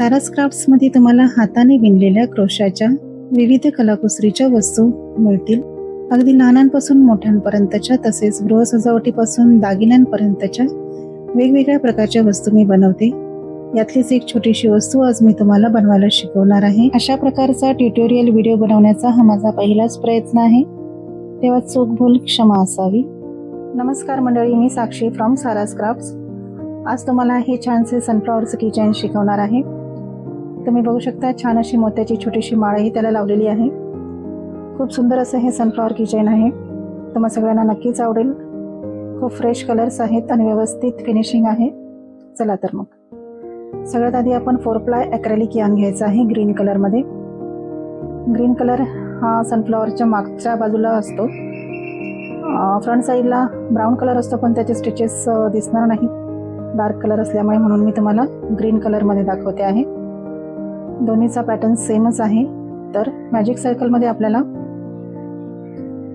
सारस क्राफ्ट्समध्ये तुम्हाला हाताने विणलेल्या क्रोशाच्या विविध कलाकुसरीच्या वस्तू मिळतील. अगदी लहानांपासून मोठ्यांपर्यंतच्या तसेच गृहसजावटीपासून दागिन्यांपर्यंतच्या वेगवेगळ्या प्रकारच्या वस्तू मी बनवते. यातलीच एक छोटीशी वस्तू आज मी तुम्हाला बनवायला शिकवणार आहे. अशा प्रकारचा ट्युटोरियल व्हिडिओ बनवण्याचा हा माझा पहिलाच प्रयत्न आहे. तेव्हा चूक भूल क्षमा असावी. नमस्कार मंडळी मी साक्षी फ्रॉम सारास क्राफ्ट्स आज तुम्हाला हे छानसे सनफ्लॉवरचं किचन शिकवणार आहे. तुम्ही बघू शकता छान अशी मोत्याची छोटीशी माळही त्याला लावलेली आहे. खूप सुंदर असं हे सनफ्लॉवर किचन आहे. तुम्हाला सगळ्यांना नक्कीच आवडेल. खूप फ्रेश कलर्स आहेत आणि व्यवस्थित फिनिशिंग आहे. चला तर मग. सगळ्यात आधी आपण फोर प्लाय ॲक्रेलिक यान घ्यायचा आहे ग्रीन कलरमध्ये ग्रीन कलर हा सनफ्लॉवरच्या मागच्या बाजूला असतो. फ्रंट साईडला ब्राऊन कलर असतो पण त्याचे स्टिचेस दिसणार नाहीत डार्क कलर असल्यामुळे म्हणून मी तुम्हाला ग्रीन कलरमध्ये दाखवते आहे. दोन्हीचा पॅटर्न सेमच आहे. तर मॅजिक सर्कलमध्ये आपल्याला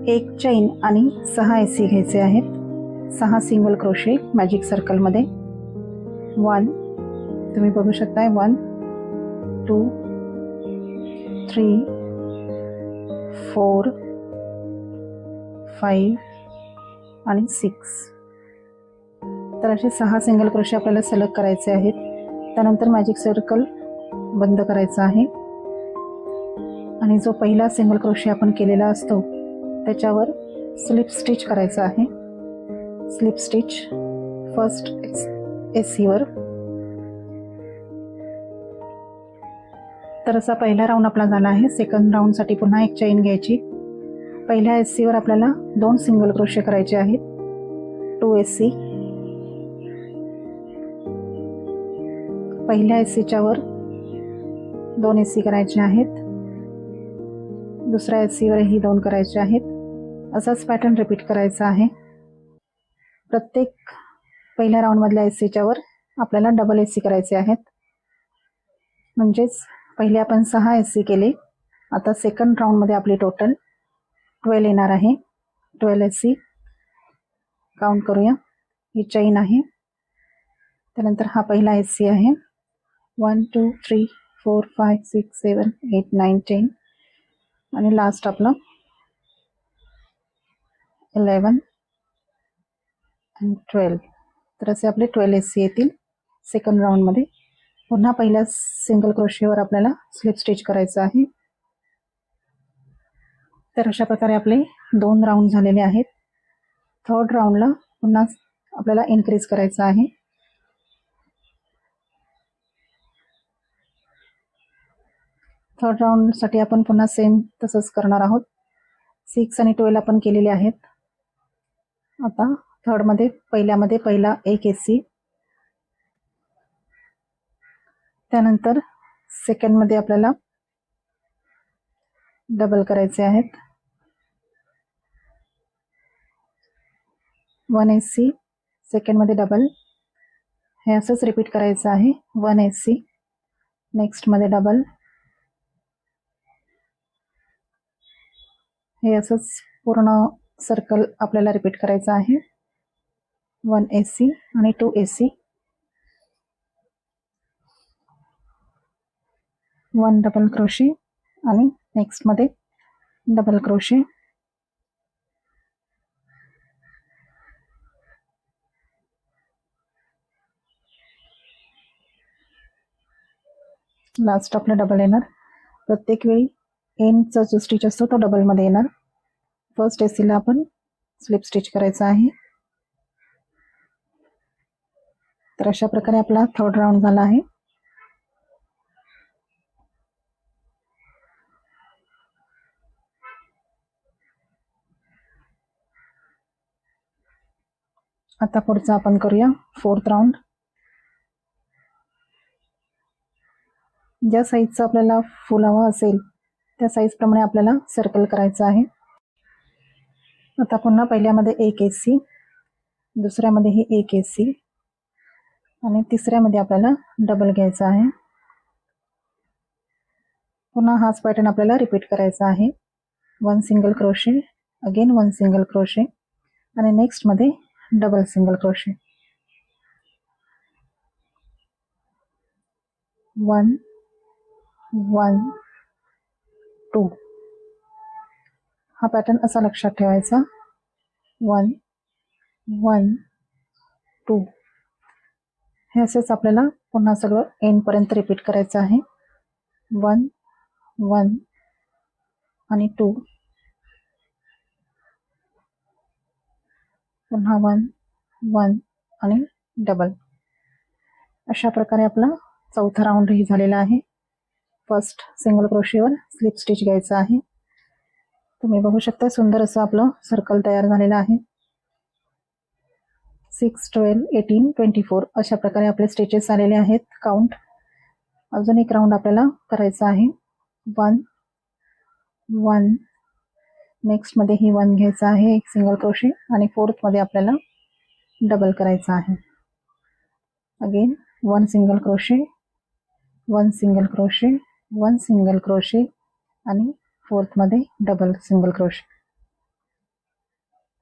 एक चैन आणि सहा ए सी घ्यायचे आहेत. सहा सिंगल क्रोशे मॅजिक सर्कलमध्ये वन तुम्ही बघू शकताय. One two three four five आणि सिक्स तर असे सहा सिंगल क्रोशे आपल्याला सलग करायचे आहेत. त्यानंतर मॅजिक सर्कल बंद करायचा आहे. आणि जो पहिला सिंगल क्रोशे आपण केलेला असतो त्याच्यावर स्लिप स्टिच करायचं आहे. स्लिप स्टिच फर्स्ट एस सीवर. तर असा पहिला राऊंड आपला झाला आहे. सेकंड राऊंडसाठी पुन्हा एक चैन घ्यायची. पहिल्या एस सीवर आपल्याला दोन सिंगल क्रोशे करायचे आहेत. टू एस सी पहिल्या एस सीच्यावर दोन ए सी करायचे आहेत. दुसऱ्या ए सीवरही दोन करायचे आहेत. असाच पॅटर्न रिपीट करायचा आहे. प्रत्येक पहिल्या राऊंडमधल्या ए सीच्यावर आपल्याला डबल ए सी करायचे आहेत. म्हणजेच पहिले आपण सहा ए सी केले. आता सेकंड राऊंडमध्ये आपली टोटल ट्वेल्व येणार आहे. ट्वेल्व ए सी काउंट करूया. ही चैन आहे. त्यानंतर हा पहिला ए सी आहे. One two three four five six seven eight nine ten. आणि लास्ट आपलं इलेवन अँड ट्वेल्व तर असे आपले ट्वेल्व एस सी येतील सेकंड राऊंडमध्ये पुन्हा पहिल्या सिंगल क्रोशेवर आपल्याला स्लिप स्टिच करायचं आहे. तर अशा प्रकारे आपले दोन राऊंड झालेले आहेत. थर्ड राऊंडला पुन्हा आपल्याला इन्क्रीज करायचं आहे. थर्ड राऊंडसाठी आपण पुन्हा सेम तसंच करणार आहोत. सिक्स आणि ट्वेल्व आपण केलेले आहेत. आता थर्डमध्ये पहिल्यामध्ये पहिला एक ए सी त्यानंतर सेकंडमध्ये आपल्याला डबल करायचे आहेत. वन ए सी सेकंडमध्ये डबल हे असंच रिपीट करायचं आहे. वन ए सी नेक्स्टमध्ये डबल हे असंच पूर्ण सर्कल आपल्याला रिपीट करायचं आहे. वन ए सी आणि two A C one double crochet आणि नेक्स्टमध्ये डबल क्रोशे लास्ट आपलं डबल येणार. प्रत्येक वेळी एनचा जो स्टिच असतो तो डबलमध्ये येणार. फर्स्ट एसीला आपण स्लिप स्टिच करायचा आहे. तर अशा प्रकारे आपला थर्ड राऊंड झाला आहे. आता पुढचा आपण करूया फोर्थ राऊंड ज्या साईजचं आपल्याला फुल हवं असेल त्या साईजप्रमाणे आपल्याला सर्कल करायचं आहे. आता पुन्हा पहिल्यामध्ये एक ए सी दुसऱ्यामध्येही एक ए सी आणि तिसऱ्यामध्ये आपल्याला डबल घ्यायचा आहे. पुन्हा हाच पॅटर्न आपल्याला रिपीट करायचा आहे. One single crochet again one single crochet आणि नेक्स्टमध्ये double single crochet one one two हा पॅटर्न असा लक्षात ठेवायचा. वन वन टू हे असेच आपल्याला पुन्हा सगळं एंडपर्यंत रिपीट करायचं आहे. वन वन आणि टू पुन्हा वन वन आणि डबल अशा प्रकारे आपला चौथा राऊंडही झालेला आहे. फर्स्ट सिंगल क्रोशीवर स्लिप स्टिच घ्यायचं आहे. तुम्ही बघू शकता सुंदर असं आपलं सर्कल तयार झालेलं आहे. Six twelve eighteen twenty four अशा प्रकारे आपले स्टिचेस आलेले आहेत. काउंट अजून एक राऊंड आपल्याला करायचा आहे. वन वन नेक्स्टमध्ये ही वन घ्यायचा आहे एक सिंगल क्रोशी आणि फोर्थमध्ये आपल्याला डबल करायचा आहे. Again one single crochet one single crochet one single crochet आणि फोर्थमध्ये डबल सिंगल क्रोशे.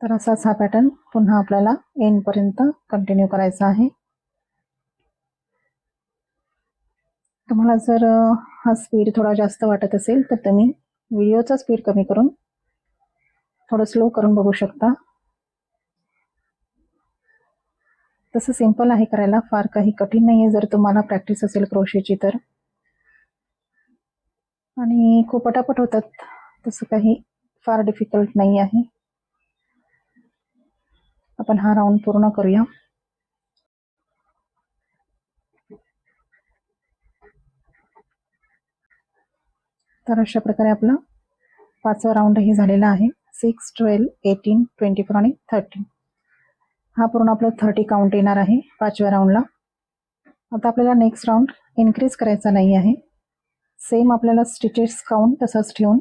तर असाच हा पॅटर्न पुन्हा आपल्याला एंडपर्यंत कंटिन्यू करायचा आहे. तुम्हाला जर हा स्पीड थोडा जास्त वाटत असेल तर तुम्ही व्हिडिओचा स्पीड कमी करून थोडं स्लो करून बघू शकता. तसं सिंपल आहे करायला फार काही कठीण नाही आहे जर तुम्हाला प्रॅक्टिस असेल क्रोशेची तर. आणि खूप पटापट होतात. तसं काही फार डिफिकल्ट नाही आहे. आपण हा राऊंड पूर्ण करूया. तर अशा प्रकारे आपला पाचवा राऊंडही झालेला आहे. Six twelve eighteen twenty four आणि थर्टीन हा पूर्ण आपला थर्टी काउंट येणार आहे पाचव्या राऊंडला आता आपल्याला नेक्स्ट राऊंड इन्क्रीज करायचा नाही आहे. सेम आपल्याला स्टिचेस काउंट तसंच ठेवून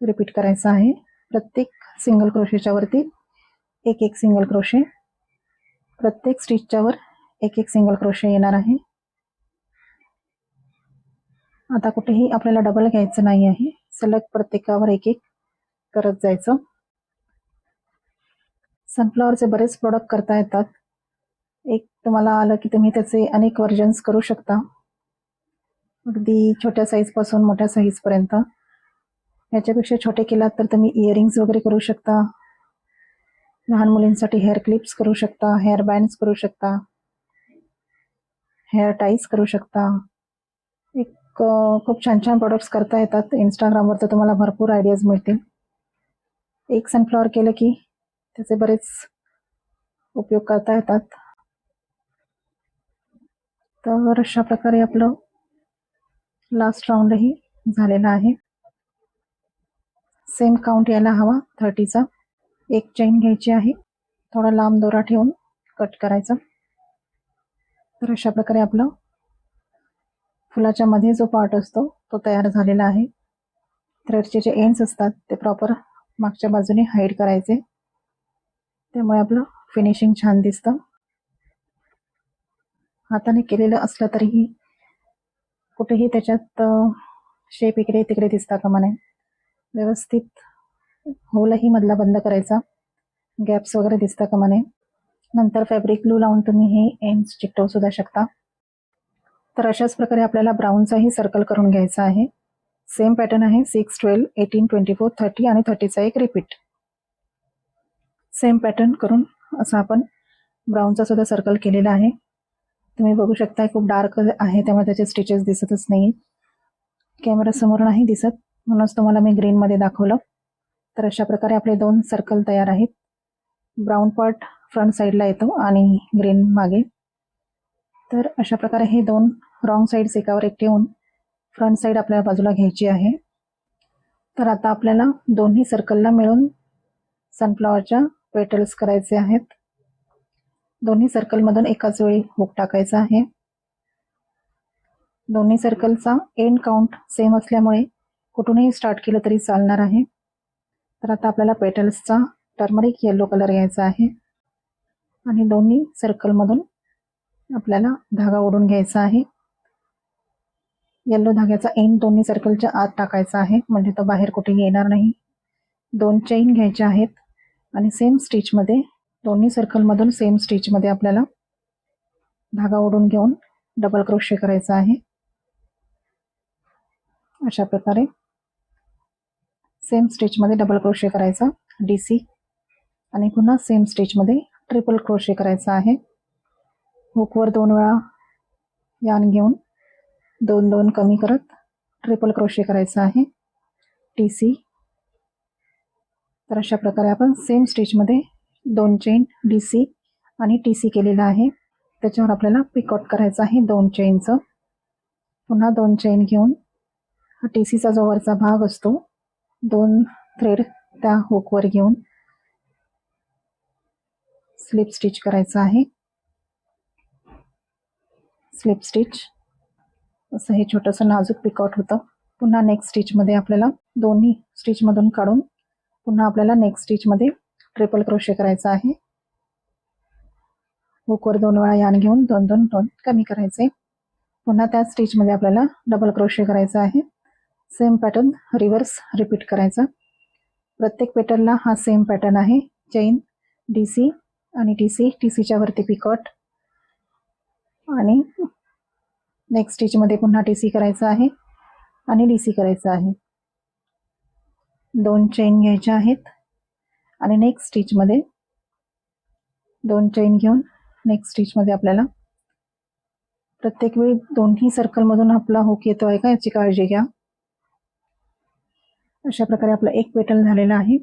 रिपीट करायचं आहे. प्रत्येक सिंगल क्रोशेच्या वरती एक एक सिंगल क्रोशे प्रत्येक स्टिचच्या वर एक एक सिंगल क्रोशे येणार आहे. आता कुठेही आपल्याला डबल घ्यायचं नाही आहे. सलग प्रत्येकावर एक एक करत जायचं. सनफ्लॉवरचे बरेच प्रोडक्ट करता येतात. एक तुम्हाला आलं की तुम्ही त्याचे अनेक व्हर्जन्स करू शकता. अगदी छोट्या साईजपासून मोठ्या साईजपर्यंत याच्यापेक्षा छोटे केलात तर तुम्ही इयरिंग्स वगैरे करू शकता. लहान मुलींसाठी हेअर क्लिप्स करू शकता हेअर बँड्स करू शकता हेअर टाईज करू शकता. एक खूप छान छान प्रोडक्ट्स करता येतात. इंस्टाग्रामवर तर तुम्हाला भरपूर आयडियाज मिळतील. एक सनफ्लॉवर केलं की त्याचे बरेच उपयोग करता येतात. तर अशा प्रकारे आपलं लास्ट राऊंडही झालेला आहे. सेम काउंट यायला हवा थर्टीचा एक चेन घ्यायची आहे. थोडा लांब दोरा ठेवून कट करायचा. तर अशा प्रकारे आपलं फुलाच्या मध्ये जो पार्ट असतो तो तयार झालेला आहे. थ्रेडचे जे एंड्स असतात ते प्रॉपर मागच्या बाजूने हाईड करायचे. त्यामुळे आपलं फिनिशिंग छान दिसतं. हाताने केलेलं असलं तरीही कुठेही त्याच्यात शेप इकडे तिकडे दिसता कामा नये व्यवस्थित होलही मधला बंद करायचा. गॅप्स वगैरे दिसता कामा नये नंतर फॅब्रिक ग्लू लावून तुम्ही हे एम्स चिकटवू सुद्धा शकता. तर अशाच प्रकारे आपल्याला ब्राऊनचाही सर्कल करून घ्यायचा आहे. सेम पॅटर्न आहे six twelve eighteen twenty four thirty आणि थर्टीचा एक रिपीट सेम पॅटर्न करून असं आपण ब्राऊनचा सुद्धा सर्कल केलेला आहे. तुम्ही बघू शकता खूप डार्क आहे त्यामुळे त्याचे स्टिचेस दिसतच नाही कॅमेरा समोर नाही दिसत म्हणूनच तुम्हाला मी ग्रीनमध्ये दाखवलं. तर अशा प्रकारे आपले दोन सर्कल तयार आहेत. ब्राऊन पार्ट फ्रंट साईडला येतो आणि ग्रीन मागे. तर अशा प्रकारे हे दोन रॉंग साईड्स एकावर एक ठेवून फ्रंट साईड आपल्या बाजूला घ्यायची आहे. तर आता आपल्याला दोन्ही सर्कलला मिळून सनफ्लॉवरच्या पेटल्स करायचे आहेत. दोन्ही सर्कलमधून एकाच वेळी हुक टाकायचा आहे. दोन्ही सर्कलचा एंड काउंट सेम असल्यामुळे कुठूनही स्टार्ट केलं तरी चालणार आहे. तर आता आपल्याला पेटल्सचा टर्मरिक येलो कलर घ्यायचा आहे. आणि दोन्ही सर्कलमधून आपल्याला धागा ओढून घ्यायचा आहे. येल्लो धाग्याचा एंड दोन्ही सर्कलच्या आत टाकायचा आहे. म्हणजे तो बाहेर कुठेही येणार नाही. दोन चेन घ्यायच्या आहेत. आणि सेम स्टिचमध्ये दोन्ही सर्कलमधून सेम स्टिचमध्ये आपल्याला धागा ओढून घेऊन डबल क्रोशे करायचा आहे. अशा प्रकारे सेम स्टिचमध्ये डबल क्रोशे करायचा डी सी आणि पुन्हा सेम स्टिचमध्ये ट्रिपल क्रोशे करायचा आहे. हुकवर दोन वेळा यान घेऊन दोन दोन कमी करत ट्रिपल क्रोशे करायचा आहे. टी सी तर अशा प्रकारे आपण सेम स्टिचमध्ये दोन चेन डी सी आणि टी सी केलेलं आहे. त्याच्यावर आपल्याला पिकआउट करायचं आहे दोन चेनचं पुन्हा दोन चेन घेऊन हा टी सीचा जो वरचा भाग असतो दोन थ्रेड त्या हुकवर घेऊन स्लिप स्टिच करायचं आहे. स्लिप स्टिच असं हे छोटंसं नाजूक पिकआउट होतं. पुन्हा नेक्स्ट स्टिचमध्ये आपल्याला दोन्ही स्टिचमधून काढून पुन्हा आपल्याला नेक्स्ट स्टिचमध्ये ट्रिपल क्रोशे करायचा आहे. हुकवर दोन वेळा यान घेऊन दोन दोन दोन कमी करायचे. पुन्हा त्या स्टिचमध्ये आपल्याला डबल क्रोशे करायचा आहे. सेम पॅटर्न रिव्हर्स रिपीट करायचा. प्रत्येक पेटर्नला हा सेम पॅटर्न आहे. चेन डी सी आणि टी सी टी सीच्या वरती पिकॉट आणि नेक्स्ट स्टिचमध्ये पुन्हा टी सी करायचं आहे आणि डी सी करायचं आहे. दोन चेन घ्यायच्या आहेत. आणि नेक्स्ट स्टिचमध्ये दोन चेन घेऊन नेक्स्ट स्टिचमध्ये आपल्याला प्रत्येक वेळी दोन्ही सर्कलमधून आपला हुक येतो आहे का याची काळजी घ्या. अशा प्रकारे आपला एक पेटल झालेला आहे.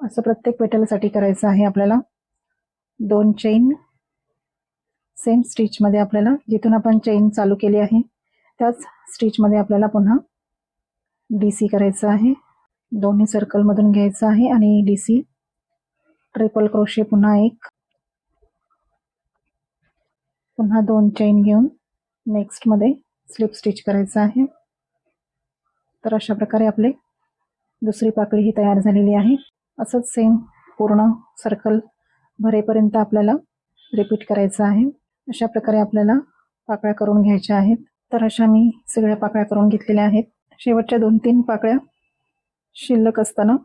असं प्रत्येक पेटलसाठी करायचं आहे आपल्याला. दोन चेन सेम स्टिचमध्ये आपल्याला जिथून आपण चेन चालू केली आहे त्याच स्टिचमध्ये आपल्याला पुन्हा डी सी करायचं आहे. दोन्ही सर्कलमधून घ्यायचं आहे आणि डी सी ट्रिपल क्रोशे पुन्हा एक. पुन्हा दोन चेन घेऊन नेक्स्टमध्ये स्लिप स्टिच करायचं आहे. तर अशा प्रकारे आपले दुसरी पाकळी ही तयार झालेली आहे. असंच सेम पूर्ण सर्कल भरेपर्यंत आपल्याला रिपीट करायचं आहे. अशा प्रकारे आपल्याला पाकळ्या करून घ्यायच्या आहेत. तर अशा मी सगळ्या पाकळ्या करून घेतलेल्या आहेत. शेवटच्या दोन तीन पाकळ्या शिल्लक असताना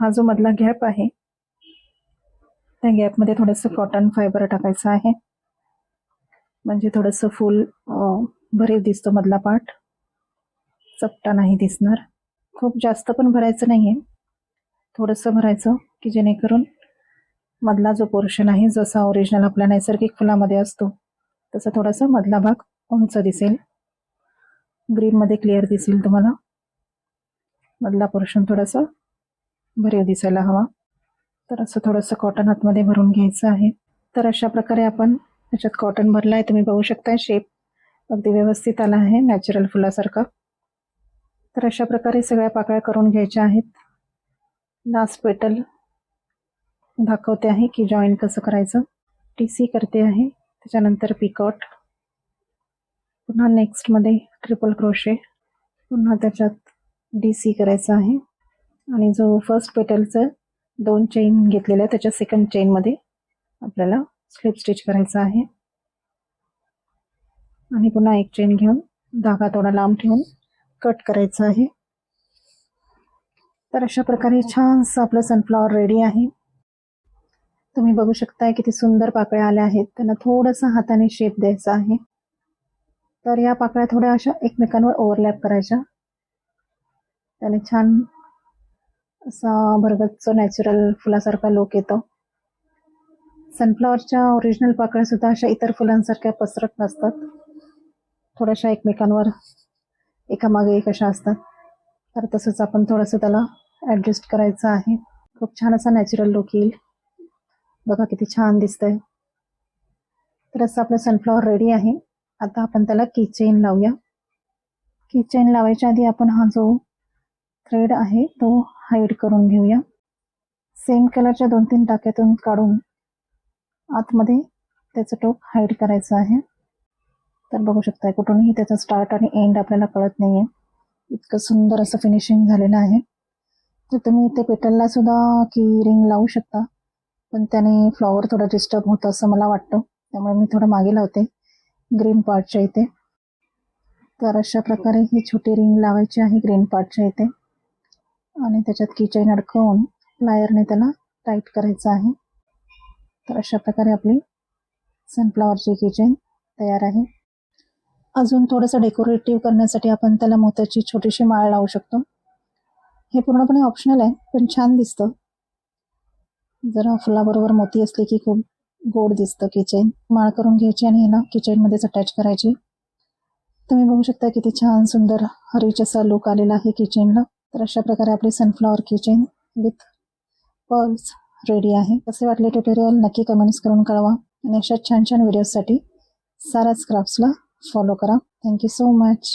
हा जो मधला गॅप आहे त्या गॅपमध्ये थोडंसं कॉटन फायबर टाकायचं आहे. म्हणजे थोडंसं फुल भरीव दिसतो मधला पार्ट चपटा नाही दिसणार. खूप जास्त पण भरायचं नाही आहे थोडंसं भरायचं की जेणेकरून मधला जो पोर्शन आहे जसा ओरिजिनल आपल्या नैसर्गिक फुलामध्ये असतो तसा थोडासा मधला भाग उंच दिसेल. ग्रीनमध्ये क्लिअर दिसेल तुम्हाला. मधला पोर्शन थोडासा भरीव दिसायला हवा. तर असं थोडंसं कॉटन आतमध्ये भरून घ्यायचं आहे. तर अशा प्रकारे आपण त्याच्यात कॉटन भरला आहे तुम्ही बघू शकता शेप अगदी व्यवस्थित आला आहे नॅचरल फुलासारखा. तर अशा प्रकारे सगळ्या पाकळ्या करून घ्यायच्या आहेत. लास्ट पेटल दाखवते आहे की जॉईन कसं करायचं. टी सी करते आहे. त्याच्यानंतर पिकॉट पुन्हा नेक्स्टमध्ये ट्रिपल क्रोशे पुन्हा त्याच्यात डी सी आहे. आणि जो फर्स्ट पेटलचं दोन चेन घेतलेल्या त्याच्या सेकंड चेनमध्ये आपल्याला स्लिप स्टिच करायचा आहे. आणि पुन्हा एक चेन घेऊन धागा थोडा लांब ठेवून कट करायचा आहे. तर अशा प्रकारे छानसं आपलं सनफ्लॉवर रेडी आहे. तुम्ही बघू शकताय किती सुंदर पाकळ्या आल्या आहेत. त्यांना थोडंसं हाताने शेप द्यायचा आहे. तर या पाकळ्या थोड्या अशा एकमेकांवर ओव्हरलॅप करायच्या. त्याने छान असा भरगच्च नॅचरल फुलासारखा लोक येतो. सनफ्लॉवरच्या ओरिजिनल पाकळ्या सुद्धा अशा इतर फुलांसारख्या पसरत नसतात. थोड्याशा एकमेकांवर एकामागे एक अशा असतात. तर तसंच आपण थोडंसं त्याला ॲडजस्ट करायचं आहे. खूप छान असा नॅचरल लुक येईल. बघा किती छान दिसतंय. तर असं आपलं सनफ्लॉवर रेडी आहे. आता आपण त्याला की चेन लावूया. की चेन लावायच्या आधी आपण हा जो थ्रेड आहे तो हाईड करून घेऊया. सेम कलरच्या दोन तीन टाक्यातून काढून आतमध्ये त्याचं टोक हाईड करायचं आहे. तर बघू शकताय कुठूनही त्याचा स्टार्ट आणि एंड आपल्याला कळत नाही आहे इतकं सुंदर असं फिनिशिंग झालेलं आहे. तर तुम्ही इथे पेटलला सुद्धा की रिंग लावू शकता पण त्याने फ्लॉवर थोडं डिस्टर्ब होतं असं मला वाटतं. त्यामुळे मी थोडं मागे लावते ग्रीन पार्टच्या इथे. तर अशा प्रकारे ही छोटी रिंग लावायची आहे ग्रीन पार्टच्या इथे. आणि त्याच्यात किचन अडकवून प्लायरने त्याला टाईट करायचं आहे. तर अशा प्रकारे आपली सनफ्लावरची किचन तयार आहे. अजून थोडंसं डेकोरेटिव्ह करण्यासाठी आपण त्याला मोत्याची छोटीशी माळ लावू शकतो. हे पूर्णपणे ऑप्शनल आहे पण छान दिसतं. जरा फुलाबरोबर मोती असली की खूप गोड दिसतं किचन माळ करून घ्यायची आणि ह्याला किचनमध्येच अटॅच करायची. तुम्ही बघू शकता किती छान सुंदर रिच असा लुक आलेला आहे किचनला तर अशा प्रकारे आपले sunflower keychain with pearls ready आहे. कसे वाटले ट्युटोरियल नक्की कमेंट्स करून कळवा. आणि अशा छान छान व्हिडिओजसाठी साराच क्राफ्ट्सला फॉलो करा. Thank you so much